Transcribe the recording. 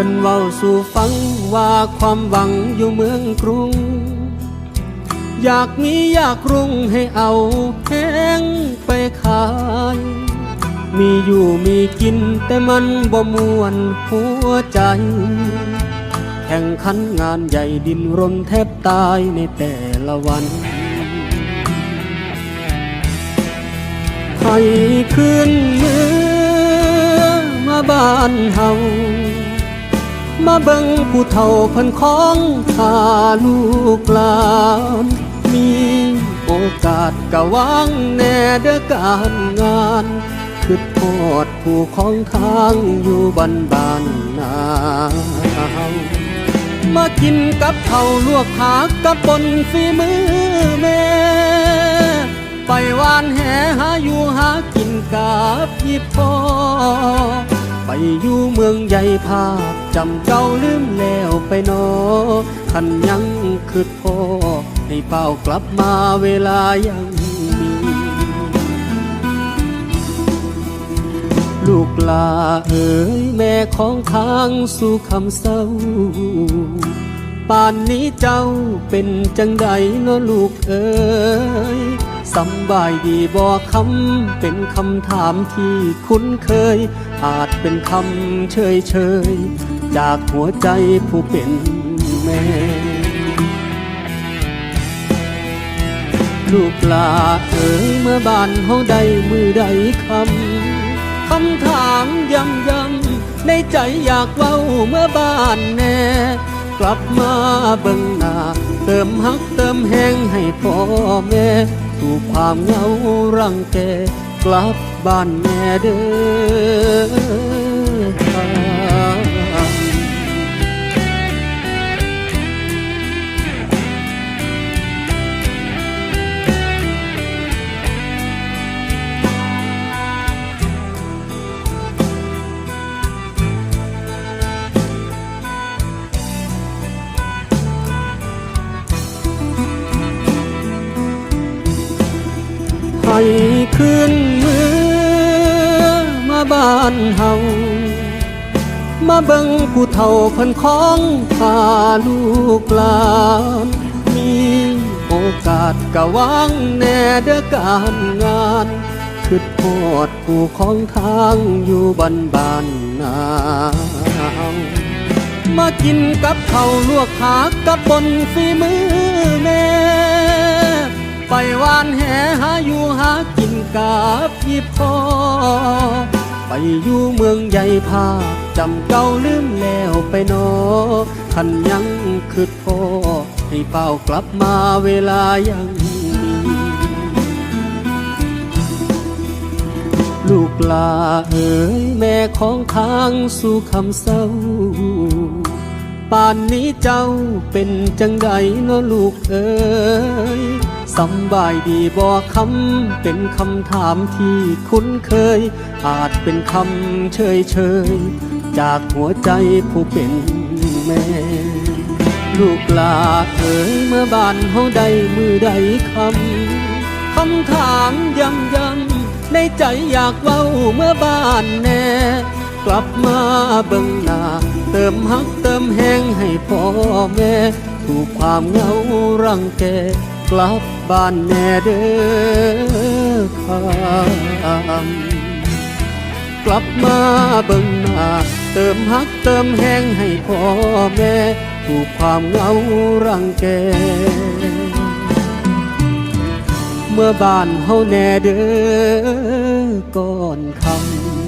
พิ่นเว้าสู่ฟังว่าความหวังอยู่เมืองกรุง อยากมีอยากรุ่งให้เอาแห้งไปขาย มีอยู่มีกินแต่มันบ่มวนหัวใจ แข่งขันงานใหญ่ดินรนแทบตายในแต่ละวันให้คืนเมืองมาบ้านเฮา มาเบิ่งผู้เฒ่าพันของพาลูกหลานมีโอกาสกะวางแน่เด้อการงานคือโทษผู้ของทางอยู่บ้านบ้านนามากินกับเขาลวกผักกับปนฝีมือแม่ไปวานแหหาอยู่หากินกับยีพ่อไปอยู่เมืองใหญ่ภาพ จำเจ้าลืมแล้วไปนอขันยังคืดพ่อให้เป้ากลับมาเวลายังมีลูกลาเอ๋ยแม่ของทางสู่คำเศร้า ป่านนี้เจ้าเป็นจังใดเนาะลูกเอ๋ย สำบายดีบ่คำเป็นคำถามที่คุ้นเคย อาจเป็นคำเชยเชยๆจากหัวใจผู้เป็นแม่ ลูกลาเอ๋ยเมื่อบ้านเฮาได้มือใดคำคำถามย้ำย้ำในใจอยากเว้าเมื่อบ้านแน่กลับมาเบิ่งหน้า เติมฮักเติมแห้งให้พ่อแม่ ถูกความเหงารังแกกลับบ้านแม่เด้อ ให้คืนมือ มาบ้านเฮามาเบิ่งผู้เฒ่าเพิ่นของพาลูกหลานมีโอกาสกะวางแน่เด้อการงานคือโทษผู้ของทางอยู่บ้านบ้านนามากินกับเขาลวกผักกับบนฝีมือแม่ ไปวานแหหาอยู่หากินกับพี่พ่อ ไปอยู่เมืองใหญ่ภาพจำเก่าลืมแล้วไปนอขันยังคืดพ่อ ให้เป้ากลับมาเวลายังลูกลาเอ๋ยแม่ของทางสู่คำเศร้า ป่านนี้เจ้าเป็นจังใดเนาะลูกเอ๋ยสำบายดีบ่คำเป็นคำถามที่คุ้นเคย อาจเป็นคำเชยเชยจากหัวใจผู้เป็นแม่ ลูกลาเอ๋ยเมื่อบ้านเฮาได้มือใดคำคำถามย้ำย้ำในใจอยากเว้าเมื่อบ้านแน่ กลับมาเบิ่งหน้าเติมฮักเติมแห้งให้พ่อแม่ ถูกความเหงารังแกกลับบ้านแน่เด้อครับกลับมาเบิ่งหน้าเติมฮักเติมแห้งให้พ่อแม่ ถูกความเหงารังแกเมื่อบ้านเฮาแน่เด้อก่อนคำ